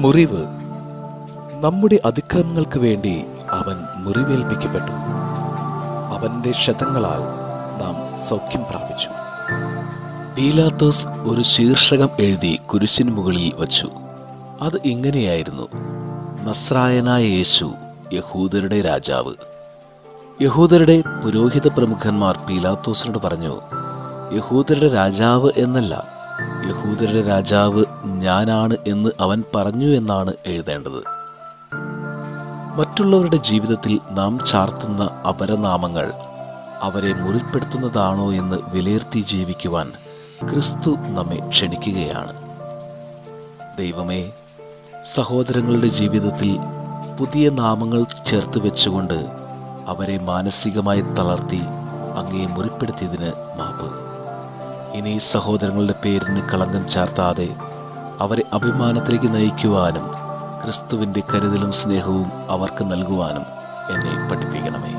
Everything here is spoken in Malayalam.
മുറിവ്. നമ്മുടെ അതിക്രമങ്ങൾക്ക് വേണ്ടി അവൻ മുറിവേൽപ്പിക്കപ്പെട്ടു. അവന്റെ ക്ഷതങ്ങളാൽ നാം സൗഖ്യം പ്രാപിച്ചു. പീലാത്തോസ് ഒരു ശീർഷകം എഴുതി കുരിശിന് മുകളിൽ വച്ചു. അത് ഇങ്ങനെയായിരുന്നു. നസ്രായനായ യേശു യഹൂദരുടെ രാജാവ്. യഹൂദരുടെ പുരോഹിത പ്രമുഖന്മാർ പീലാത്തോസിനോട് പറഞ്ഞു യഹൂദരുടെ രാജാവ് എന്നല്ല യഹൂദരുടെ രാജാവ് ഞാനാണ് എന്ന് അവൻ പറഞ്ഞു എന്നാണ് എഴുതേണ്ടത്. മറ്റുള്ളവരുടെ ജീവിതത്തിൽ നാം ചാർത്തുന്ന അപരനാമങ്ങൾ അവരെ മുറിപ്പെടുത്തുന്നതാണോ എന്ന് വിലയിരുത്തി ജീവിക്കുവാൻ ക്രിസ്തു നമ്മെ ക്ഷണിക്കുകയാണ്. ദൈവമേ സഹോദരങ്ങളുടെ ജീവിതത്തിൽ പുതിയ നാമങ്ങൾ ചേർത്ത് വെച്ചുകൊണ്ട് അവരെ മാനസികമായി തളർത്തി അങ്ങയെ മുറിപ്പെടുത്തിയതിന് മാപ്പ്. ഇനി സഹോദരങ്ങളുടെ പേരിന് കളങ്കം ചാർത്താതെ അവരെ അഭിമാനത്തിലേക്ക് നയിക്കുവാനും ക്രിസ്തുവിന്റെ കരുതലും സ്നേഹവും അവർക്ക് നൽകുവാനും എന്നെ പഠിപ്പിക്കണമേ.